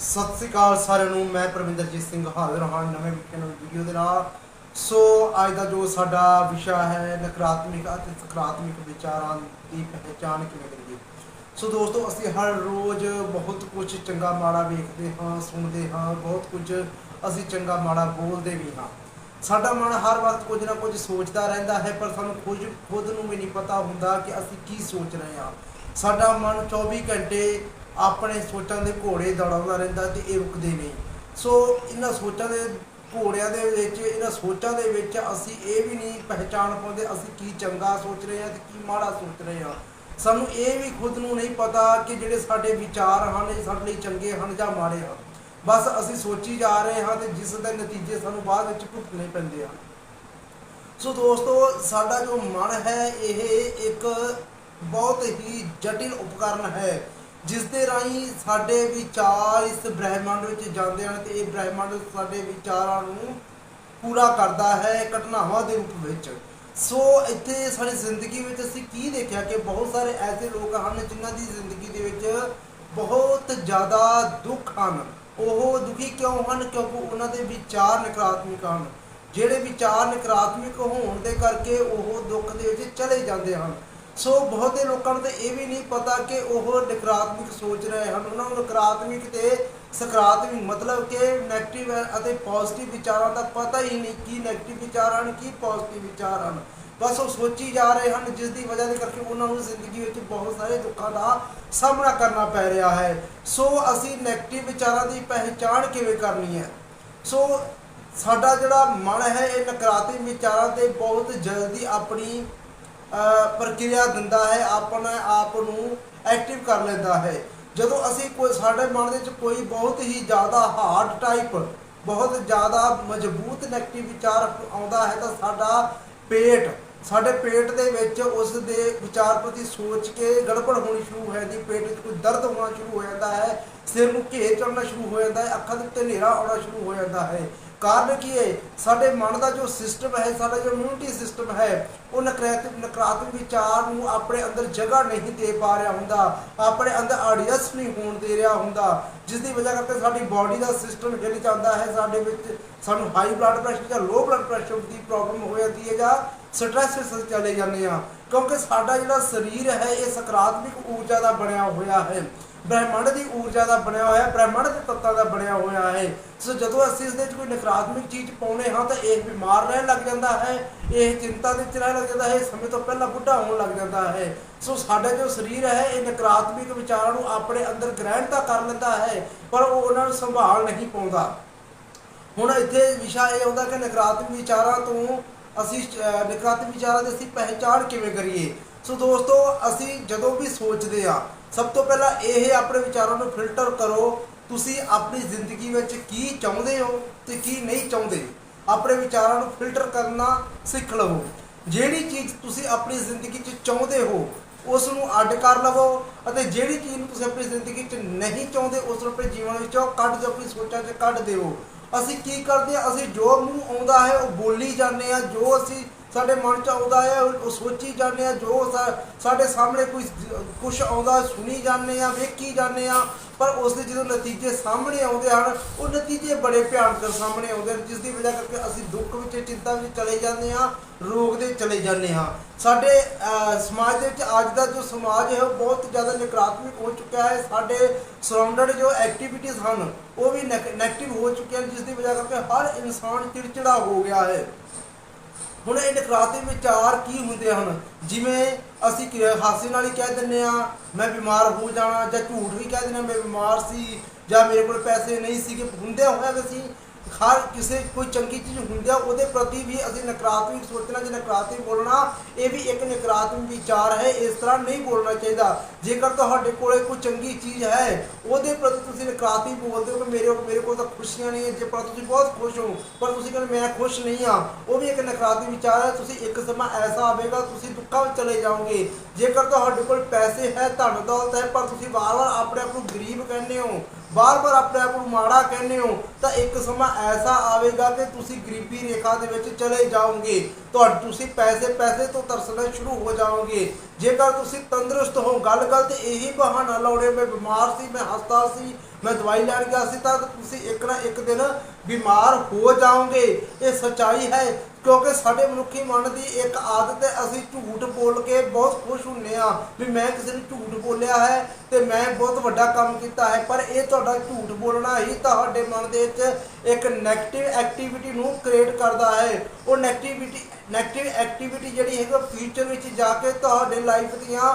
ਸਤਿ ਸ੍ਰੀ ਅਕਾਲ ਸਾਰਿਆਂ ਨੂੰ, ਮੈਂ ਪ੍ਰਵਿੰਦਰਜੀਤ ਸਿੰਘ ਹਾਜ਼ਰ ਹਾਂ ਨਵੇਂ ਨਵੀਂ ਵੀਡੀਓ ਦੇ ਨਾਲ। ਸੋ, ਅੱਜ ਦਾ ਜੋ ਸਾਡਾ ਵਿਸ਼ਾ ਹੈ, ਨਕਾਰਾਤਮਕ ਅਤੇ ਸਕਾਰਾਤਮਕ ਵਿਚਾਰਾਂ ਦੀ ਪਹਿਚਾਣ ਕਿਵੇਂ ਕਰੀਏ? ਸੋ ਦੋਸਤੋ, ਅਸੀਂ ਹਰ ਰੋਜ਼ ਬਹੁਤ ਕੁਝ ਚੰਗਾ ਮਾੜਾ ਵੇਖਦੇ ਹਾਂ, ਸੁਣਦੇ ਹਾਂ, ਬਹੁਤ ਕੁਝ ਅਸੀਂ ਚੰਗਾ ਮਾੜਾ ਬੋਲਦੇ ਵੀ ਹਾਂ। ਸਾਡਾ ਮਨ ਹਰ ਵਕਤ ਕੁਝ ਨਾ ਕੁਝ ਸੋਚਦਾ ਰਹਿੰਦਾ ਹੈ, ਪਰ ਸਾਨੂੰ ਖੁਦ ਖੁਦ ਨੂੰ ਵੀ ਨਹੀਂ ਪਤਾ ਹੁੰਦਾ ਕਿ ਅਸੀਂ ਕੀ ਸੋਚ ਰਹੇ ਹਾਂ। ਸਾਡਾ ਮਨ 24 ਘੰਟੇ ਆਪਣੇ ਸੋਚਾਂ ਦੇ ਘੋੜੇ ਦੌੜਾਉਂਦਾ ਰਹਿੰਦਾ ਤੇ ਇਹ ਰੁਕਦੇ ਨਹੀਂ। ਸੋ ਇਹਨਾਂ ਸੋਚਾਂ ਦੇ ਘੋੜਿਆਂ ਦੇ ਵਿੱਚ, ਇਹਨਾਂ ਸੋਚਾਂ ਦੇ ਵਿੱਚ ਅਸੀਂ ਇਹ ਵੀ ਨਹੀਂ ਪਹਿਚਾਣ ਪਾਉਂਦੇ ਅਸੀਂ ਕੀ ਚੰਗਾ ਸੋਚ ਰਹੇ ਹਾਂ ਤੇ ਕੀ ਮਾੜਾ ਸੋਚ ਰਹੇ ਹਾਂ। ਸਾਨੂੰ ਇਹ ਵੀ ਖੁਦ ਨੂੰ ਨਹੀਂ ਪਤਾ ਕਿ ਜਿਹੜੇ ਸਾਡੇ ਵਿਚਾਰ ਹਨ, ਇਹ ਸਾਡੇ ਲਈ ਚੰਗੇ ਹਨ ਜਾਂ ਮਾੜੇ ਹਨ। ਬਸ ਅਸੀਂ ਸੋਚੀ ਜਾ ਰਹੇ ਹਾਂ ਤੇ ਜਿਸ ਦੇ ਨਤੀਜੇ ਸਾਨੂੰ ਬਾਅਦ ਵਿੱਚ ਭੁਗਤਣੇ ਪੈਂਦੇ ਹਨ। ਸੋ ਦੋਸਤੋ, ਸਾਡਾ ਜੋ ਮਨ ਹੈ, ਇਹ ਇੱਕ ਬਹੁਤ ਹੀ ਜਟਿਲ ਉਪਕਰਨ ਹੈ। ਜਿਸ ਦੇ ਰਾਹੀਂ ਸਾਡੇ ਵਿਚਾਰ ਇਸ ਬ੍ਰਹਿਮੰਡ ਵਿੱਚ ਜਾਂਦੇ ਹਨ ਤੇ ਇਹ ਬ੍ਰਹਿਮੰਡ ਸਾਡੇ ਵਿਚਾਰਾਂ ਨੂੰ ਪੂਰਾ ਕਰਦਾ ਹੈ ਘਟਨਾਵਾਂ ਦੇ ਰੂਪ ਵਿੱਚ। ਸੋ ਇੱਥੇ ਸਾਡੀ ਜ਼ਿੰਦਗੀ ਵਿੱਚ ਅਸੀਂ ਕੀ ਦੇਖਿਆ ਕਿ ਬਹੁਤ ਸਾਰੇ ਐਸੇ ਲੋਕ ਹਨ ਜਿਨ੍ਹਾਂ ਦੀ ਜ਼ਿੰਦਗੀ ਦੇ ਵਿੱਚ ਬਹੁਤ ਜ਼ਿਆਦਾ ਦੁੱਖ ਹਨ। ਉਹ ਦੁਖੀ ਕਿਉਂ ਹਨ? ਕਿਉਂਕਿ ਉਹਨਾਂ ਦੇ ਵਿਚਾਰ ਨਕਾਰਾਤਮਕ ਹਨ। ਜਿਹੜੇ ਵਿਚਾਰ ਨਕਾਰਾਤਮਕ ਹੋਣ ਦੇ ਕਰਕੇ ਉਹ ਦੁੱਖ ਦੇ ਵਿੱਚ ਚਲੇ ਜਾਂਦੇ ਹਨ। ਸੋ ਬਹੁਤੇ ਲੋਕਾਂ ਨੂੰ ਤਾਂ ਇਹ ਵੀ ਨਹੀਂ ਪਤਾ ਕਿ ਉਹ ਨਕਾਰਾਤਮਕ ਸੋਚ ਰਹੇ ਹਨ। ਉਹਨਾਂ ਨੂੰ ਨਕਾਰਾਤਮਕ ਤੇ ਸਕਾਰਾਤਮਕ ਮਤਲਬ ਕਿ ਨੈਗੇਟਿਵ ਅਤੇ ਪੋਜ਼ਿਟਿਵ ਵਿਚਾਰਾਂ ਦਾ ਪਤਾ ਹੀ ਨਹੀਂ ਕੀ ਨੈਗੇਟਿਵ ਵਿਚਾਰ ਹਨ, ਕੀ ਪੋਜ਼ਿਟਿਵ ਵਿਚਾਰ ਹਨ। ਬਸ ਉਹ ਸੋਚੀ ਜਾ ਰਹੇ ਹਨ, ਜਿਸ ਦੀ ਵਜ੍ਹਾ ਦੇ ਕਰਕੇ ਉਹਨਾਂ ਨੂੰ ਜ਼ਿੰਦਗੀ ਵਿੱਚ ਬਹੁਤ ਸਾਰੇ ਦੁੱਖਾਂ ਦਾ ਸਾਹਮਣਾ ਕਰਨਾ ਪੈ ਰਿਹਾ ਹੈ। ਸੋ ਅਸੀਂ 네ਗੇਟਿਵ ਵਿਚਾਰਾਂ ਦੀ ਪਹਿਚਾਣ ਕਿਵੇਂ ਕਰਨੀ ਹੈ? ਸੋ ਸਾਡਾ ਜਿਹੜਾ ਮਨ ਹੈ, ਇਹ ਨਕਾਰਾਤਮਕ ਵਿਚਾਰਾਂ ਤੇ ਬਹੁਤ ਜਲਦੀ ਆਪਣੀ ਪ੍ਰਕਿਰਿਆ ਦਿੰਦਾ ਹੈ, ਆਪਣੇ ਆਪ ਨੂੰ ਐਕਟਿਵ ਕਰ ਲੈਂਦਾ ਹੈ। ਜਦੋਂ ਅਸੀਂ ਕੋਈ, ਸਾਡੇ ਮਨ ਦੇ ਵਿੱਚ ਕੋਈ ਬਹੁਤ ਹੀ ਜ਼ਿਆਦਾ ਹਾਰਡ ਟਾਈਪ ਬਹੁਤ ਜ਼ਿਆਦਾ ਮਜ਼ਬੂਤ ਨੈਗੇਟਿਵ ਵਿਚਾਰ ਆਉਂਦਾ ਹੈ, ਤਾਂ ਸਾਡਾ ਪੇਟ, ਸਾਡੇ ਪੇਟ ਦੇ ਵਿੱਚ ਉਸ ਦੇ ਵਿਚਾਰ ਪ੍ਰਤੀ ਸੋਚ ਕੇ ਗੜਬੜ ਹੋਣੀ ਸ਼ੁਰੂ ਹੋ ਜਾਂਦੀ, ਪੇਟ ਵਿੱਚ ਕੋਈ ਦਰਦ ਹੋਣਾ ਸ਼ੁਰੂ ਹੋ ਜਾਂਦਾ ਹੈ, ਸਿਰ ਨੂੰ ਘੇਰ ਚੜਨਾ ਸ਼ੁਰੂ ਹੋ ਜਾਂਦਾ ਹੈ, ਅੱਖਾਂ ਦੇ ਉੱਤੇ ਹਨੇਰਾ ਆਉਣਾ ਸ਼ੁਰੂ ਹੋ ਜਾਂਦਾ ਹੈ। ਕਾਰਨ ਕੀ ਹੈ? ਸਾਡੇ ਮਨ ਦਾ ਜੋ ਸਿਸਟਮ ਹੈ, ਸਾਡਾ ਜੋ ਇਮਿਊਨਿਟੀ ਸਿਸਟਮ ਹੈ, ਉਹ ਨਕਾਰਾਤਮਕ ਨਕਾਰਾਤਮਕ ਵਿਚਾਰ ਨੂੰ ਆਪਣੇ ਅੰਦਰ ਜਗ੍ਹਾ ਨਹੀਂ ਦੇ ਪਾ ਰਿਹਾ ਹੁੰਦਾ। ਆਪਣੇ ਅੰਦਰ ਆਡੀਅੰਸ ਨਹੀਂ ਹੋਣ ਦੇ ਰਿਹਾ ਹੁੰਦਾ। ਜਿਸ ਦੀ ਵਜ੍ਹਾ ਕਰਕੇ ਸਾਡੀ ਬਾਡੀ ਦਾ ਸਿਸਟਮ ਹਿੱਲ ਜਾਂਦਾ ਹੈ। ਸਾਡੇ ਵਿੱਚ ਸਾਨੂੰ ਹਾਈ ਬਲੱਡ ਪ੍ਰੈਸ਼ਰ ਜਾਂ ਲੋ ਬਲੱਡ ਪ੍ਰੈਸ਼ਰ ਦੀ ਪ੍ਰੋਬਲਮ ਹੋ ਜਾਂਦੀ ਹੈ ਜਾਂ ਸਟ੍ਰੈਸ ਵਿੱਚ ਚਲੇ ਜਾਂਦੇ ਆ ਕਿਉਂਕਿ ਸਾਡਾ ਜਿਹੜਾ ਸਰੀਰ ਹੈ, ਇਹ ਸਕਾਰਾਤਮਕ ਊਰਜਾ ਦਾ ਬਣਿਆ ਹੋਇਆ ਹੈ। ਬ੍ਰਹਿਮੰਡ ਦੀ ਊਰਜਾ ਦਾ ਬਣਿਆ ਹੋਇਆ ਬ੍ਰਹਿਮੰਡ ਦੇ ਤੱਤਾਂ ਦਾ ਬਣਿਆ ਹੋਇਆ ਹੈ। ਸੋ ਜਦੋਂ ਅਸੀਂ ਇਸ ਦੇ ਵਿੱਚ ਕੋਈ ਨਕਾਰਾਤਮਕ ਚੀਜ਼ ਪਾਉਨੇ ਹਾਂ ਤਾਂ ਇਹ ਬਿਮਾਰ ਰਹਿਣ ਲੱਗ ਜਾਂਦਾ ਹੈ, ਇਹ ਚਿੰਤਾ ਦੇ ਵਿੱਚ ਰਹਿਣ ਲੱਗ ਜਾਂਦਾ ਹੈ ਸਮੇਂ ਤੋਂ ਪਹਿਲਾਂ ਬੁੱਢਾ ਹੋਣ ਲੱਗ ਜਾਂਦਾ ਹੈ। ਸੋ ਸਾਡਾ ਜੋ ਸਰੀਰ ਹੈ, ਇਹ ਨਕਾਰਾਤਮਕ ਵਿਚਾਰਾਂ ਨੂੰ ਆਪਣੇ ਅੰਦਰ ਗ੍ਰਹਿਣ ਤਾਂ ਕਰ ਲੈਂਦਾ ਹੈ, ਪਰ ਉਹ ਉਹਨਾਂ ਨੂੰ ਸੰਭਾਲ ਨਹੀਂ ਪਾਉਂਦਾ। ਹੁਣ ਇੱਥੇ ਵਿਸ਼ਾ ਇਹ ਆਉਂਦਾ ਕਿ ਨਕਾਰਾਤਮਕ ਵਿਚਾਰਾਂ ਤੋਂ ਅਸੀਂ ਨਕਾਰਾਤਮਕ ਵਿਚਾਰਾਂ ਦੀ ਅਸੀਂ ਪਹਿਚਾਣ ਕਿਵੇਂ ਕਰੀਏ? ਸੋ ਦੋਸਤੋ, ਅਸੀਂ ਜਦੋਂ ਵੀ ਸੋਚਦੇ ਆ ਸਭ ਤੋਂ ਪਹਿਲਾਂ ਇਹ ਆਪਣੇ ਵਿਚਾਰਾਂ ਨੂੰ ਫਿਲਟਰ ਕਰੋ, ਤੁਸੀਂ ਆਪਣੀ ਜ਼ਿੰਦਗੀ ਵਿੱਚ ਕੀ ਚਾਹੁੰਦੇ ਹੋ ਤੇ ਕੀ ਨਹੀਂ ਚਾਹੁੰਦੇ। ਆਪਣੇ ਵਿਚਾਰਾਂ ਨੂੰ ਫਿਲਟਰ ਕਰਨਾ ਸਿੱਖ ਲਵੋ। ਜਿਹੜੀ ਚੀਜ਼ ਤੁਸੀਂ ਆਪਣੀ ਜ਼ਿੰਦਗੀ 'ਚ ਚਾਹੁੰਦੇ ਹੋ ਉਸ ਨੂੰ ਅੱਡ ਕਰ ਲਵੋ ਅਤੇ ਜਿਹੜੀ ਚੀਜ਼ ਨੂੰ ਤੁਸੀਂ ਆਪਣੀ ਜ਼ਿੰਦਗੀ 'ਚ ਨਹੀਂ ਚਾਹੁੰਦੇ ਉਸ ਨੂੰ ਆਪਣੇ ਜੀਵਨ ਵਿੱਚੋਂ ਕੱਢ ਜੋ ਆਪਣੀ ਸੋਚਾਂ 'ਚ ਕੱਢ ਦਿਓ। ਅਸੀਂ ਕੀ ਕਰਦੇ ਆ ਅਸੀਂ ਜੋ ਮੂੰਹ ਆਉਂਦਾ ਹੈ, ਉਹ ਬੋਲੀ ਜਾਂਦੇ ਆ ਜੋ ਅਸੀਂ ਸਾਡੇ ਮਨ 'ਚ ਆਉਂਦਾ ਹੈ, ਉਹ ਸੋਚੀ ਜਾਂਦੇ ਆ, ਜੋ ਸਾਡੇ ਸਾਹਮਣੇ ਕੋਈ ਕੁਝ ਆਉਂਦਾ ਸੁਣੀ ਜਾਂਦੇ ਆ, ਵੇਖੀ ਜਾਂਦੇ ਆ, ਪਰ ਉਸ ਦੇ ਜਦੋਂ ਨਤੀਜੇ ਸਾਹਮਣੇ ਆਉਂਦੇ ਹਨ, ਉਹ ਨਤੀਜੇ ਬੜੇ ਭਿਆਨਕ ਸਾਹਮਣੇ ਆਉਂਦੇ ਹਨ, ਜਿਸ ਦੀ ਵਜ੍ਹਾ ਕਰਕੇ ਅਸੀਂ ਦੁੱਖ ਵਿੱਚ, ਚਿੰਤਾ ਵਿੱਚ ਚਲੇ ਜਾਂਦੇ ਆ ਰੋਗ ਦੇ ਚਲੇ ਜਾਂਦੇ ਹਾਂ। ਸਾਡੇ ਸਮਾਜ ਦੇ ਵਿੱਚ ਅੱਜ ਦਾ ਜੋ ਸਮਾਜ ਹੈ, ਉਹ ਬਹੁਤ ਜ਼ਿਆਦਾ ਨਕਾਰਾਤਮਕ ਹੋ ਚੁੱਕਾ ਹੈ। ਸਾਡੇ ਸਰਾਊਂਡਡ ਜੋ ਐਕਟੀਵਿਟੀਜ਼ ਹਨ, ਉਹ ਵੀ ਨੈਗੇਟਿਵ ਹੋ ਚੁੱਕੀਆਂ ਹਨ, ਜਿਸ ਦੀ ਵਜ੍ਹਾ ਕਰਕੇ ਹਰ ਇਨਸਾਨ ਚਿੜਚਿੜਾ ਹੋ ਗਿਆ ਹੈ। ਹੁਣ ਇਹ ਨਕਾਰਾਤਮਕ ਵਿਚਾਰ ਕੀ ਹੁੰਦੇ ਹਨ? ਜਿਵੇਂ ਅਸੀਂ ਕਿ- ਹਾਸੇ ਨਾਲ ਹੀ ਕਹਿ ਦਿੰਨੇ ਆ ਮੈਂ ਬਿਮਾਰ ਹੋ ਜਾਣਾ ਜਾਂ ਝੂਠ ਵੀ ਕਹਿ ਦਿੰਨੇ ਆ, ਮੈਂ ਬਿਮਾਰ ਸੀ ਜਾਂ ਮੇਰੇ ਕੋਲ ਪੈਸੇ ਨਹੀਂ ਸੀਗੇ ਹੁੰਦੇ ਹੋਇਆ ਵੀ ਅਸੀਂ ਹਰ ਕਿਸੇ ਕੋਈ ਚੰਗੀ ਚੀਜ਼ ਹੁੰਦੀ ਆ, ਉਹਦੇ ਪ੍ਰਤੀ ਵੀ ਅਸੀਂ ਨਕਾਰਾਤਮਕ ਸੋਚਣਾ ਜਾਂ ਨਕਾਰਾਤਮਕ ਬੋਲਣਾ, ਇਹ ਵੀ ਇੱਕ ਨਕਾਰਾਤਮਕ ਵਿਚਾਰ ਹੈ, ਇਸ ਤਰ੍ਹਾਂ ਨਹੀਂ ਬੋਲਣਾ ਚਾਹੀਦਾ। ਜੇਕਰ ਤੁਹਾਡੇ ਕੋਲੇ ਕੋਈ ਚੰਗੀ ਚੀਜ਼ ਹੈ, ਉਹਦੇ ਪ੍ਰਤੀ ਤੁਸੀਂ ਨਕਾਰਾਤਮਕ ਬੋਲਦੇ ਹੋ ਕਿ ਮੇਰੇ ਮੇਰੇ ਕੋਲ ਤਾਂ ਖੁਸ਼ੀਆਂ ਨਹੀਂ ਹੈ, ਜੇ ਪਰ ਤੁਸੀਂ ਬਹੁਤ ਖੁਸ਼ ਹੋ, ਪਰ ਤੁਸੀਂ ਕਹਿੰਦੇ ਮੈਂ ਖੁਸ਼ ਨਹੀਂ ਆ ਉਹ ਵੀ ਇੱਕ ਨਕਾਰਾਤਮਕ ਵਿਚਾਰ ਹੈ, ਤੁਸੀਂ ਇੱਕ ਸਮਾਂ ਐਸਾ ਆਵੇਗਾ ਤੁਸੀਂ ਦੁੱਖਾਂ ਵਿੱਚ ਚਲੇ ਜਾਓਗੇ। ਜੇਕਰ ਤੁਹਾਡੇ ਕੋਲ ਪੈਸੇ ਹੈ ਧਨ ਦੌਲਤ ਹੈ, ਪਰ ਤੁਸੀਂ ਵਾਰ-ਵਾਰ ਆਪਣੇ ਆਪ ਨੂੰ ਗਰੀਬ ਕਹਿੰਦੇ ਹੋ ਬਾਰ-ਬਾਰ ਆਪਣੇ ਆਪ ਨੂੰ ਮਾੜਾ ਕਹਿੰਦੇ ਹੋ, ਤਾਂ ਇੱਕ ਸਮਾਂ ਐਸਾ ਆਵੇਗਾ ਕਿ ਤੁਸੀਂ ਗਰੀਬੀ ਰੇਖਾ ਦੇ ਵਿੱਚ ਚਲੇ ਜਾਓਗੇ। ਤੁਹਾਡੇ, ਤੁਸੀਂ ਪੈਸੇ ਪੈਸੇ ਤੋਂ ਤਰਸਣਾ ਸ਼ੁਰੂ ਹੋ ਜਾਓਗੇ। ਜੇਕਰ ਤੁਸੀਂ ਤੰਦਰੁਸਤ ਹੋ ਗੱਲ ਗੱਲ ਤੇ ਇਹੀ ਬਹਾਨਾ ਲਾਉਣੇ, ਮੈਂ ਬਿਮਾਰ ਸੀ, ਮੈਂ ਹਸਪਤਾਲ ਸੀ ਮੈਂ ਦਵਾਈ ਲੈਣ ਗਿਆ ਸੀ ਤਾਂ ਤੁਸੀਂ ਇੱਕ ਨਾ ਇੱਕ ਦਿਨ ਬਿਮਾਰ ਹੋ ਜਾਓਗੇ। ਇਹ ਸਚਾਈ ਹੈ, ਕਿਉਂਕਿ ਸਾਡੇ ਮਨੁੱਖੀ ਮਨ ਦੀ ਇੱਕ ਆਦਤ ਹੈ, ਅਸੀਂ ਝੂਠ ਬੋਲ ਕੇ ਬਹੁਤ ਖੁਸ਼ ਹੁੰਨੇ ਆ ਵੀ ਮੈਂ ਕਿਸੇ ਨੂੰ ਝੂਠ ਬੋਲਿਆ ਹੈ ਤੇ ਮੈਂ ਬਹੁਤ ਵੱਡਾ ਕੰਮ ਕੀਤਾ ਹੈ। ਪਰ ਇਹ ਤੁਹਾਡਾ ਝੂਠ ਬੋਲਣਾ ਹੀ ਤੁਹਾਡੇ ਮਨ ਦੇ ਵਿੱਚ ਇੱਕ ਨੈਗੇਟਿਵ ਐਕਟੀਵਿਟੀ ਨੂੰ ਕ੍ਰੀਏਟ ਕਰਦਾ ਹੈ। ਉਹ ਨੈਗੇਟਿਵਿਟੀ ਨੈਗੇਟਿਵ ਐਕਟੀਵਿਟੀ ਜਿਹੜੀ ਹੈਗਾ ਫਿਊਚਰ ਵਿੱਚ ਜਾ ਕੇ ਤੁਹਾਡੇ ਲਾਈਫ ਦੀਆਂ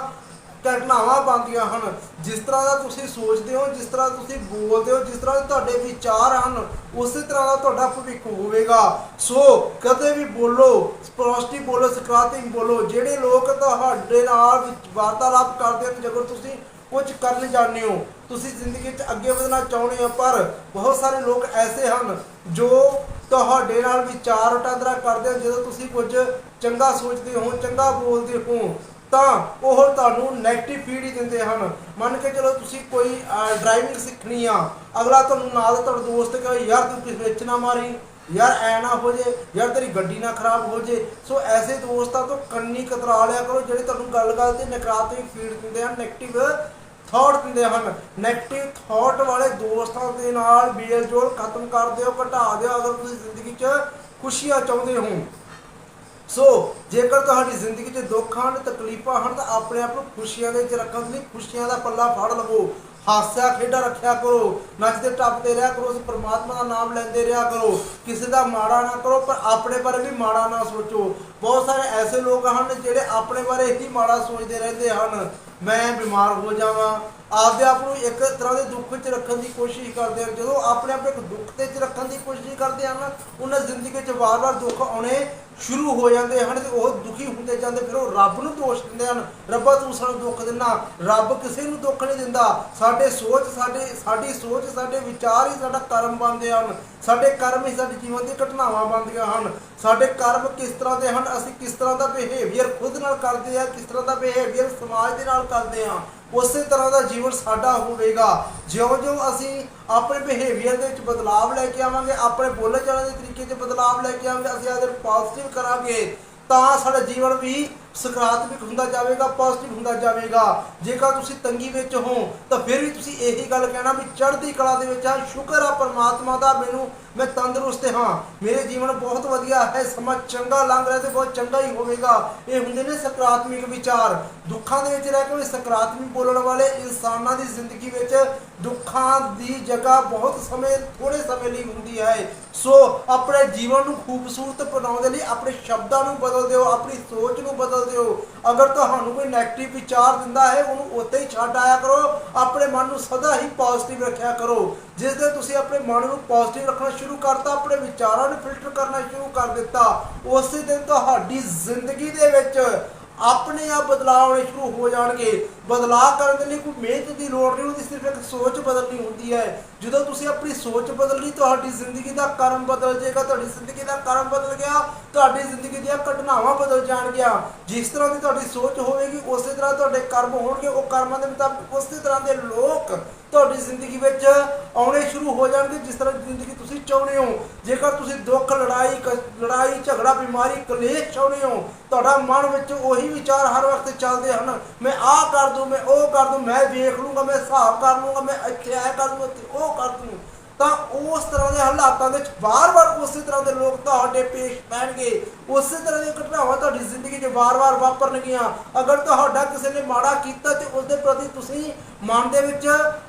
ਘਟਨਾਵਾਂ ਬਣਦੀਆਂ ਹਨ। ਜਿਸ ਤਰ੍ਹਾਂ ਦਾ ਤੁਸੀਂ ਸੋਚਦੇ ਹੋ, ਜਿਸ ਤਰ੍ਹਾਂ ਤੁਸੀਂ ਬੋਲਦੇ ਹੋ, ਜਿਸ ਤਰ੍ਹਾਂ ਦੇ ਤੁਹਾਡੇ ਵਿਚਾਰ ਹਨ, ਉਸੇ ਤਰ੍ਹਾਂ ਦਾ ਤੁਹਾਡਾ ਭਵਿੱਖ ਹੋਵੇਗਾ। ਸੋ ਕਦੇ ਵੀ ਬੋਲੋ, ਸਪਸ਼ਟੀ ਬੋਲੋ, ਸਕਾਰਾਤਮਕ ਬੋਲੋ। ਜਿਹੜੇ ਲੋਕ ਤੁਹਾਡੇ ਨਾਲ ਵਾਰਤਾਲਾਪ ਕਰਦੇ ਹਨ ਜਦੋਂ ਤੁਸੀਂ ਕੁਝ ਕਰਨ ਜਾਂਦੇ ਹੋ, ਤੁਸੀਂ ਜ਼ਿੰਦਗੀ 'ਚ ਅੱਗੇ ਵਧਣਾ ਚਾਹੁੰਦੇ ਹੋ, ਪਰ ਬਹੁਤ ਸਾਰੇ ਲੋਕ ਐਸੇ ਹਨ ਜੋ ਤੁਹਾਡੇ ਨਾਲ ਵਿਚਾਰ ਵਟਾਂਦਰਾ ਕਰਦੇ ਹਨ, ਜਦੋਂ ਤੁਸੀਂ ਕੁਝ ਚੰਗਾ ਸੋਚਦੇ ਹੋ, ਚੰਗਾ ਬੋਲਦੇ ਹੋ। ਤਾਂ ਉਹ ਤੁਹਾਨੂੰ ਨੈਗੇਟਿਵ ਫੀਡ ਹੀ ਦਿੰਦੇ ਹਨ। ਮੰਨ ਕੇ ਚਲੋ ਤੁਸੀਂ ਕੋਈ ਡਰਾਈਵਿੰਗ ਸਿੱਖਣੀ ਆ, ਅਗਲਾ ਤੁਹਾਨੂੰ ਨਾਲ ਤੁਹਾਡਾ ਦੋਸਤ ਕਹੇ, ਯਾਰ ਤੂੰ ਕਿਸੇ ਵਿੱਚ ਨਾ ਮਾਰੀ, ਯਾਰ ਐ ਨਾ ਹੋ ਜੇ, ਯਾਰ ਤੇਰੀ ਗੱਡੀ ਨਾ ਖਰਾਬ ਹੋ ਜੇ। ਸੋ ਐਸੇ ਦੋਸਤਾਂ ਤੋਂ ਕੰਨੀ ਕਤਰਾ ਲਿਆ ਕਰੋ, ਜਿਹੜੇ ਤੁਹਾਨੂੰ ਗੱਲ-ਗੱਲ ਤੇ ਨਕਾਰਾਤਮਕ ਫੀਡ ਦਿੰਦੇ ਹਨ ਨੈਗੇਟਿਵ ਥਾਟ ਦਿੰਦੇ ਹਨ। ਨੈਗੇਟਿਵ ਥਾਟ ਵਾਲੇ ਦੋਸਤਾਂ ਦੇ ਨਾਲ ਬੇਲ ਜੋਲ ਖਤਮ ਕਰ ਦਿਓ, ਘਟਾ ਦਿਓ, ਅਗਰ ਤੁਸੀਂ ਜ਼ਿੰਦਗੀ 'ਚ ਖੁਸ਼ੀਆਂ ਚਾਹੁੰਦੇ ਹੋ। ਸੋ ਜੇਕਰ ਤੁਹਾਡੀ ਜ਼ਿੰਦਗੀ 'ਚ ਦੁੱਖ ਹਨ, ਤਕਲੀਫਾਂ ਹਨ, ਤਾਂ ਆਪਣੇ ਆਪ ਨੂੰ ਖੁਸ਼ੀਆਂ ਦੇ ਵਿੱਚ ਰੱਖਣ ਲਈ ਖੁਸ਼ੀਆਂ ਦਾ ਪੱਲਾ ਫੜ ਲਵੋ। ਹਾਸਿਆ ਖੇਡਾ ਰੱਖਿਆ ਕਰੋ। ਨੱਚਦੇ ਟੱਪਦੇ ਰਿਹਾ ਕਰੋ ਉਸ ਪ੍ਰਮਾਤਮਾ ਦਾ ਨਾਮ ਲੈਂਦੇ ਰਿਹਾ ਕਰੋ। ਕਿਸੇ ਦਾ ਮਾੜਾ ਨਾ ਕਰੋ, ਪਰ ਆਪਣੇ ਬਾਰੇ ਵੀ ਮਾੜਾ ਨਾ ਸੋਚੋ। ਬਹੁਤ ਸਾਰੇ ਐਸੇ ਲੋਕ ਹਨ ਜਿਹੜੇ ਆਪਣੇ ਬਾਰੇ ਹੀ ਮਾੜਾ ਸੋਚਦੇ ਰਹਿੰਦੇ ਹਨ। ਮੈਂ ਬਿਮਾਰ ਹੋ ਜਾਵਾਂ ਆਪਦੇ ਆਪ ਨੂੰ ਇੱਕ ਤਰ੍ਹਾਂ ਦੇ ਦੁੱਖ ਵਿੱਚ ਰੱਖਣ ਦੀ ਕੋਸ਼ਿਸ਼ ਕਰਦੇ ਹਨ। ਜਦੋਂ ਆਪਣੇ ਆਪ ਇੱਕ ਦੁੱਖ ਦੇ ਵਿੱਚ ਰੱਖਣ ਦੀ ਕੋਸ਼ਿਸ਼ ਕਰਦੇ ਹਨ, ਉਹਨਾਂ ਜ਼ਿੰਦਗੀ 'ਚ ਵਾਰ-ਵਾਰ ਦੁੱਖ ਆਉਣੇ ਸ਼ੁਰੂ ਹੋ ਜਾਂਦੇ ਹਨ ਤੇ ਉਹ ਦੁਖੀ ਹੁੰਦੇ ਜਾਂਦੇ, ਫਿਰ ਉਹ ਰੱਬ ਨੂੰ ਦੋਸ਼ ਦਿੰਦੇ ਹਨ। ਰੱਬਾ, ਤੂੰ ਸਾਨੂੰ ਦੁੱਖ ਦਿੰਦਾ ਰੱਬ ਕਿਸੇ ਨੂੰ ਦੁੱਖ ਨਹੀਂ ਦਿੰਦਾ। ਸਾਡੇ ਸੋਚ, ਸਾਡੇ, ਸਾਡੀ ਸੋਚ, ਸਾਡੇ ਵਿਚਾਰ ਹੀ ਸਾਡਾ ਕਰਮ ਬਣਦੇ ਹਨ। ਸਾਡੇ ਕਰਮ ਹੀ ਸਾਡੇ ਜੀਵਨ ਦੀਆਂ ਘਟਨਾਵਾਂ ਬਣਦੀਆਂ ਹਨ। ਸਾਡੇ ਕਰਮ ਕਿਸ ਤਰ੍ਹਾਂ ਦੇ ਹਨ, ਅਸੀਂ ਕਿਸ ਤਰ੍ਹਾਂ ਦਾ ਬਿਹੇਵੀਅਰ ਖੁਦ ਨਾਲ ਕਰਦੇ ਆ ਕਿਸ ਤਰ੍ਹਾਂ ਦਾ ਬਿਹੇਵੀਅਰ ਸਮਾਜ ਦੇ ਨਾਲ ਕਰਦੇ ਆ ਉਸੇ ਤਰ੍ਹਾਂ ਦਾ ਜੀਵਨ ਸਾਡਾ ਹੋਵੇਗਾ। ਜਿਉਂ-ਜਿਉਂ ਅਸੀਂ ਆਪਣੇ ਬਿਹੇਵੀਅਰ ਦੇ ਵਿੱਚ ਬਦਲਾਵ ਲੈ ਕੇ ਆਵਾਂਗੇ, ਆਪਣੇ ਬੋਲਣ ਚਾਲਣ ਦੇ ਤਰੀਕੇ 'ਚ ਬਦਲਾਵ ਲੈ ਕੇ ਆਵਾਂਗੇ, ਅਸੀਂ ਆਦਰ ਪੋਜ਼ਿਟਿਵ ਕਰਾਂਗੇ, ਤਾਂ ਸਾਡਾ ਜੀਵਨ ਵੀ ਸਕਾਰਾਤਮਕ ਹੁੰਦਾ ਜਾਵੇਗਾ, ਪੋਜ਼ਿਟਿਵ ਹੁੰਦਾ ਜਾਵੇਗਾ। ਜੇਕਰ ਤੁਸੀਂ ਤੰਗੀ ਵਿੱਚ ਹੋ, ਤਾਂ ਫਿਰ ਵੀ ਤੁਸੀਂ ਇਹੀ ਗੱਲ ਕਹਿਣਾ ਵੀ ਚੜ੍ਹਦੀ ਕਲਾ ਦੇ ਵਿੱਚ ਆ, ਸ਼ੁਕਰ ਆ ਪਰਮਾਤਮਾ ਦਾ ਮੈਨੂੰ, ਮੈਂ ਤੰਦਰੁਸਤ ਹਾਂ। ਮੇਰੇ ਜੀਵਨ ਬਹੁਤ ਵਧੀਆ ਹੈ, ਸਮਾਂ ਚੰਗਾ ਲੰਘ ਰਿਹਾ ਤੇ ਬਹੁਤ ਚੰਗਾ ਹੀ ਹੋਵੇਗਾ। ਇਹ ਹੁੰਦੇ ਨੇ ਸਕਾਰਾਤਮਕ ਵਿਚਾਰ। ਦੁੱਖਾਂ ਦੇ ਵਿੱਚ ਰਹਿ ਕੇ ਵੀ ਸਕਾਰਾਤਮਕ ਬੋਲਣ ਵਾਲੇ ਇਨਸਾਨਾਂ ਦੀ ਜ਼ਿੰਦਗੀ ਵਿੱਚ ਦੁੱਖਾਂ ਦੀ ਜਗ੍ਹਾ ਬਹੁਤ ਸਮੇਂ ਥੋੜੇ ਸਮੇਂ ਲਈ ਹੁੰਦੀ ਹੈ। ਸੋ ਆਪਣੇ ਜੀਵਨ ਨੂੰ ਖੂਬਸੂਰਤ ਬਣਾਉਣ ਦੇ ਲਈ ਆਪਣੇ ਸ਼ਬਦਾਂ ਨੂੰ ਬਦਲ ਦਿਓ, ਆਪਣੀ ਸੋਚ ਨੂੰ ਬਦਲ ਦਿਓ ਅਗਰ ਤੁਹਾਨੂੰ ਕੋਈ 네ਗੇਟਿਵ ਵਿਚਾਰ ਦਿੰਦਾ ਹੈ, ਉਹਨੂੰ ਉੱਥੇ ਹੀ ਛੱਡ ਆਇਆ ਕਰੋ। ਆਪਣੇ ਮਨ ਨੂੰ ਸਦਾ ਹੀ ਪੋਜ਼ਿਟਿਵ ਰੱਖਿਆ ਕਰੋ। ਜਿਸ ਦਿਨ ਤੁਸੀਂ ਆਪਣੇ ਮਨ ਨੂੰ ਪੋਜ਼ਿਟਿਵ ਰੱਖਣਾ ਸ਼ੁਰੂ ਕਰਤਾ, ਆਪਣੇ ਵਿਚਾਰਾਂ ਨੂੰ ਫਿਲਟਰ ਕਰਨਾ ਸ਼ੁਰੂ ਕਰ ਦਿੱਤਾ, ਉਸੇ ਦਿਨ ਤੁਹਾਡੀ ਜ਼ਿੰਦਗੀ ਦੇ ਵਿੱਚ ਆਪਣੇ ਆਪ ਬਦਲਾਅ ਆਉਣੇ ਸ਼ੁਰੂ ਹੋ ਜਾਣਗੇ। ਬਦਲਾਅ ਕਰਨ ਦੇ ਲਈ ਕੋਈ ਮਿਹਨਤ ਦੀ ਲੋੜ ਨਹੀਂ ਹੁੰਦੀ ਸਿਰਫ ਇੱਕ ਸੋਚ ਬਦਲਣੀ ਹੁੰਦੀ ਹੈ। ਜਦੋਂ ਤੁਸੀਂ ਆਪਣੀ ਸੋਚ ਬਦਲ ਬਦਲਣੀ, ਤੁਹਾਡੀ ਜ਼ਿੰਦਗੀ ਦਾ ਕਰਮ ਬਦਲ ਜਾਏਗਾ, ਤੁਹਾਡੀ ਜ਼ਿੰਦਗੀ ਦਾ ਕਰਮ ਬਦਲ ਗਿਆ, ਤੁਹਾਡੀ ਜ਼ਿੰਦਗੀ ਦੀਆਂ ਘਟਨਾਵਾਂ ਬਦਲ ਜਾਣਗੀਆਂ। ਜਿਸ ਤਰ੍ਹਾਂ ਦੀ ਤੁਹਾਡੀ ਸੋਚ ਹੋਵੇਗੀ, ਉਸੇ ਤਰ੍ਹਾਂ ਤੁਹਾਡੇ ਕਰਮ ਹੋਣਗੇ। ਉਹ ਕਰਮਾਂ ਦੇ ਮੁਤਾਬਕ ਉਸੇ ਤਰ੍ਹਾਂ ਦੇ ਲੋਕ ਤੁਹਾਡੀ ਜ਼ਿੰਦਗੀ ਵਿੱਚ ਆਉਣੇ ਸ਼ੁਰੂ ਹੋ ਜਾਣਗੇ, ਜਿਸ ਤਰ੍ਹਾਂ ਦੀ ਜ਼ਿੰਦਗੀ ਤੁਸੀਂ ਚਾਹੁੰਦੇ ਹੋ। ਜੇਕਰ ਤੁਸੀਂ ਦੁੱਖ, ਲੜਾਈ ਲੜਾਈ, ਝਗੜਾ, ਬਿਮਾਰੀ, ਕਲੇਸ਼ ਚਾਹੁੰਦੇ ਹੋ, ਤੁਹਾਡਾ ਮਨ ਵਿੱਚ ਉਹੀ ਵਿਚਾਰ ਹਰ ਵਕਤ ਚੱਲਦੇ ਹਨ। ਮੈਂ ਆਹ ਕਰ ਦੂੰ, ਮੈਂ ਉਹ ਕਰ ਦੂੰ, ਮੈਂ ਵੇਖ ਲੂੰਗਾ, ਮੈਂ ਹਿਸਾਬ ਕਰ ਲੂੰਗਾ, ਮੈਂ ਇੱਥੇ ਐ ਕਰ ਦੂੰ, ਉੱਥੇ ਉਹ ਕਰ ਦੂੰ। ਤਾਂ ਉਸ ਤਰ੍ਹਾਂ ਦੇ ਹਾਲਾਤਾਂ ਦੇ ਵਿੱਚ ਵਾਰ ਵਾਰ ਉਸੇ ਤਰ੍ਹਾਂ ਦੇ ਲੋਕ ਤੁਹਾਡੇ ਪੇਸ਼ ਪੈਣਗੇ। ਉਸੇ ਤਰ੍ਹਾਂ ਦੀਆਂ ਘਟਨਾਵਾਂ ਤੁਹਾਡੀ ਜ਼ਿੰਦਗੀ 'ਚ ਵਾਰ-ਵਾਰ ਵਾਪਰਨਗੀਆਂ। ਅਗਰ ਤੁਹਾਡਾ ਕਿਸੇ ਨੇ ਮਾੜਾ ਕੀਤਾ ਤੇ ਉਸ ਦੇ ਪ੍ਰਤੀ ਤੁਸੀਂ ਮਨ ਦੇ ਵਿੱਚ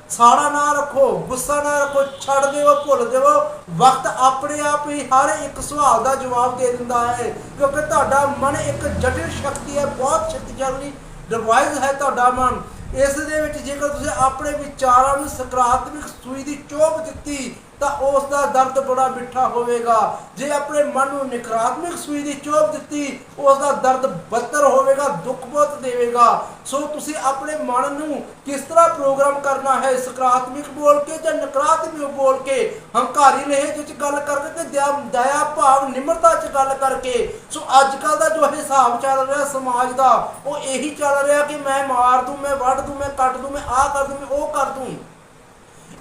ਸਾੜਾ ਨਾ ਰੱਖੋ, ਗੁੱਸਾ ਨਾ ਰੱਖੋ, ਛੱਡ ਦਿਓ, ਭੁੱਲ ਦਿਓ। ਵਕਤ ਆਪਣੇ ਆਪ ਹੀ ਹਰ ਇੱਕ ਸਵਾਲ ਦਾ ਜਵਾਬ ਦੇ ਦਿੰਦਾ ਹੈ। ਕਿਉਂਕਿ ਤੁਹਾਡਾ ਮਨ ਇੱਕ ਜਟਿਲ ਸ਼ਕਤੀ ਹੈ, ਬਹੁਤ ਸ਼ਕਤੀਸ਼ਾਲੀ ਡਿਵਾਈਸ ਹੈ ਤੁਹਾਡਾ ਮਨ। ਇਸ ਦੇ ਵਿੱਚ ਜੇਕਰ ਤੁਸੀਂ ਆਪਣੇ ਵਿਚਾਰਾਂ ਨੂੰ ਸਕਾਰਾਤਮਕ ਸੂਈ ਦੀ ਚੋਪ ਦਿੱਤੀ ਤਾਂ ਉਸ ਦਾ ਦਰਦ ਬੜਾ ਮਿੱਠਾ ਹੋਵੇਗਾ। ਜੇ ਆਪਣੇ ਮਨ ਨੂੰ ਨਕਾਰਾਤਮਕ ਸੂਈ ਦੀ ਚੋਪ ਦਿੱਤੀ ਉਸ ਦਾ ਦਰਦ ਬੱਤਰ ਹੋਵੇਗਾ, ਦੁੱਖ ਬਹੁਤ ਦੇਵੇਗਾ। ਸੋ ਤੁਸੀਂ ਆਪਣੇ ਮਨ ਨੂੰ ਕਿਸ ਤਰ੍ਹਾਂ ਪ੍ਰੋਗਰਾਮ ਕਰਨਾ ਹੈ? ਸਕਾਰਾਤਮਕ ਬੋਲ ਕੇ ਜਾਂ ਨਕਾਰਾਤਮਕ ਬੋਲ ਕੇ? ਹੰਕਾਰੀ ਲਹਿਜੇ ਵਿੱਚ ਗੱਲ ਕਰਕੇ ਤੇ ਦਇਆ ਭਾਵ ਨਿਮਰਤਾ 'ਚ ਗੱਲ ਕਰਕੇ। ਸੋ ਅੱਜ ਕੱਲ ਦਾ ਜੋ ਹਿਸਾਬ ਚੱਲ ਰਿਹਾ ਸਮਾਜ ਦਾ, ਉਹ ਇਹੀ ਚੱਲ ਰਿਹਾ ਕਿ ਮੈਂ ਮਾਰ ਦੂੰ, ਮੈਂ ਵੱਢ ਦੂੰ, ਮੈਂ ਕੱਟ ਦੂੰ, ਮੈਂ ਆਹ ਕਰ ਦੂੰ, ਮੈਂ ਉਹ ਕਰ ਦੂੰ।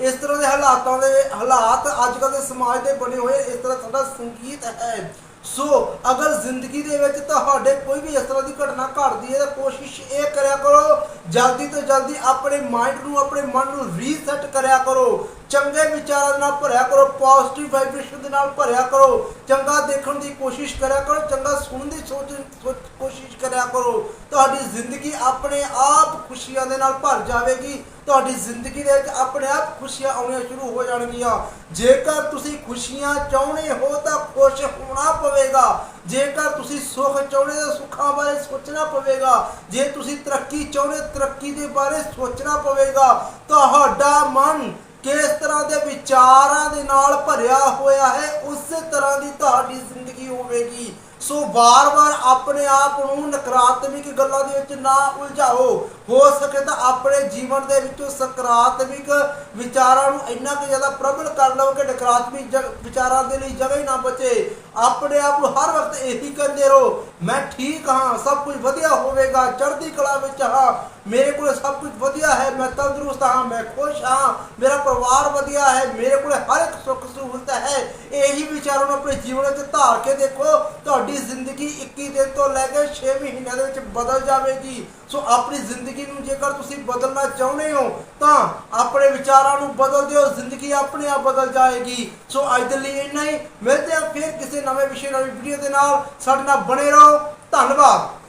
ਇਸ ਤਰ੍ਹਾਂ ਦੇ ਹਾਲਾਤਾਂ ਦੇ ਹਾਲਾਤ ਅੱਜ ਕੱਲ੍ਹ ਦੇ ਸਮਾਜ ਦੇ ਬਣੇ ਹੋਏ ਇਸ ਤਰ੍ਹਾਂ ਸਾਡਾ ਸੰਗੀਤ ਹੈ। ਸੋ ਅਗਰ ਜ਼ਿੰਦਗੀ ਦੇ ਵਿੱਚ ਤੁਹਾਡੇ ਕੋਈ ਵੀ ਇਸ ਤਰ੍ਹਾਂ ਦੀ ਘਟਨਾ ਘਟਦੀ ਹੈ ਤਾਂ ਕੋਸ਼ਿਸ਼ ਇਹ ਕਰਿਆ ਕਰੋ, ਜਲਦੀ ਤੋਂ ਜਲਦੀ ਆਪਣੇ ਮਾਈਂਡ ਨੂੰ, ਆਪਣੇ ਮਨ ਨੂੰ ਰੀਸੈਟ ਕਰਿਆ ਕਰੋ। ਚੰਗੇ ਵਿਚਾਰਾਂ ਦੇ ਨਾਲ ਭਰਿਆ ਕਰੋ ਪੋਜ਼ਿਟਿਵ ਵਾਈਬ੍ਰੇਸ਼ਨ ਦੇ ਨਾਲ ਭਰਿਆ ਕਰੋ। ਚੰਗਾ ਦੇਖਣ ਦੀ ਕੋਸ਼ਿਸ਼ ਕਰਿਆ ਕਰੋ, ਚੰਗਾ ਸੁਣਨ ਦੀ ਸੋਚ, ਸੋਚ- ਕੋਸ਼ਿਸ਼ ਕਰਿਆ ਕਰੋ। ਤੁਹਾਡੀ ਜ਼ਿੰਦਗੀ ਆਪਣੇ ਆਪ ਖੁਸ਼ੀਆਂ ਦੇ ਨਾਲ ਭਰ ਜਾਵੇਗੀ। ਤੁਹਾਡੀ ਜ਼ਿੰਦਗੀ ਦੇ ਵਿੱਚ ਆਪਣੇ ਆਪ ਖੁਸ਼ੀਆਂ ਆਉਣੀਆਂ ਸ਼ੁਰੂ ਹੋ ਜਾਣਗੀਆਂ। ਜੇਕਰ ਤੁਸੀਂ ਖੁਸ਼ੀਆਂ ਚਾਹੁੰਦੇ ਹੋ ਤਾਂ ਖੁਸ਼ ਹੋਣਾ ਪਵੇਗਾ। ਜੇਕਰ ਤੁਸੀਂ ਸੁੱਖ ਚਾਹੁੰਦੇ ਤਾਂ ਸੁੱਖਾਂ ਬਾਰੇ ਸੋਚਣਾ ਪਵੇਗਾ। ਜੇ ਤੁਸੀਂ ਤਰੱਕੀ ਚਾਹੁੰਦੇ ਤਰੱਕੀ ਦੇ ਬਾਰੇ ਸੋਚਣਾ ਪਵੇਗਾ। ਤੁਹਾਡਾ ਮਨ ਕਿਸ ਤਰ੍ਹਾਂ ਦੇ ਵਿਚਾਰਾਂ ਦੇ ਨਾਲ ਭਰਿਆ ਹੋਇਆ ਹੈ, ਉਸੇ ਤਰ੍ਹਾਂ ਦੀ ਤੁਹਾਡੀ ਜ਼ਿੰਦਗੀ ਹੋਵੇਗੀ। ਸੋ ਵਾਰ-ਵਾਰ ਆਪਣੇ ਆਪ ਨੂੰ ਨਕਾਰਾਤਮਕ ਗੱਲਾਂ ਦੇ ਵਿੱਚ ਨਾ ਉਲਝਾਓ। ਹੋ ਸਕੇ ਤਾਂ ਆਪਣੇ ਜੀਵਨ ਦੇ ਵਿੱਚੋਂ ਸਕਾਰਾਤਮਕ ਵਿਚਾਰਾਂ ਨੂੰ ਇੰਨਾ ਕੁ ਜ਼ਿਆਦਾ ਪ੍ਰਬਲ ਕਰ ਲਓ ਕਿ ਨਕਾਰਾਤਮਕ ਜ- ਵਿਚਾਰਾਂ ਦੇ ਲਈ ਜਗ੍ਹਾ ਹੀ ਨਾ ਬਚੇ। ਆਪਣੇ ਆਪ ਨੂੰ ਹਰ ਵਕਤ ਇਹੀ ਕਹਿੰਦੇ ਰਹੋ, ਮੈਂ ਠੀਕ ਹਾਂ, ਸਭ ਕੁਝ ਵਧੀਆ ਹੋਵੇਗਾ, ਚੜ੍ਹਦੀ ਕਲਾ ਵਿੱਚ ਹਾਂ, ਮੇਰੇ ਕੋਲ ਸਭ ਕੁਝ ਵਧੀਆ ਹੈ, ਮੈਂ ਤੰਦਰੁਸਤ ਹਾਂ, ਮੈਂ ਖੁਸ਼ ਹਾਂ, ਮੇਰਾ ਪਰਿਵਾਰ ਵਧੀਆ ਹੈ, ਮੇਰੇ ਕੋਲ ਹਰ ਇੱਕ ਸੁੱਖ ਸਹੂਲਤ ਹੈ ਵਿਚਾਰਾਂ ਨੂੰ ਆਪਣੇ ਜੀਵਨ ਵਿੱਚ ਧਾਰ ਕੇ ਦੇਖੋ, ਤੁਹਾਡੀ ਜ਼ਿੰਦਗੀ 21 ਦਿਨ ਤੋਂ ਲੈ ਕੇ 6 ਮਹੀਨਿਆਂ ਦੇ ਵਿੱਚ ਬਦਲ ਜਾਵੇਗੀ। ਸੋ ਆਪਣੀ ਜ਼ਿੰਦਗੀ ਨੂੰ ਜੇਕਰ ਤੁਸੀਂ ਬਦਲਣਾ ਚਾਹੁੰਦੇ ਹੋ, ਤਾਂ ਆਪਣੇ ਵਿਚਾਰਾਂ ਨੂੰ ਬਦਲ ਦਿਓ, ਜ਼ਿੰਦਗੀ ਆਪਣੇ ਆਪ ਬਦਲ ਜਾਏਗੀ। ਸੋ ਅੱਜ ਦੇ ਲਈ ਇੰਨਾ ਹੀ। ਮਿਲਦੇ ਹਾਂ ਫਿਰ ਕਿਸੇ ਨਵੇਂ ਵਿਸ਼ੇ, ਨਵੀਂ ਵੀਡੀਓ ਦੇ ਨਾਲ। ਸਾਡੇ ਨਾਲ ਬਣੇ ਰਹੋ। ਧੰਨਵਾਦ।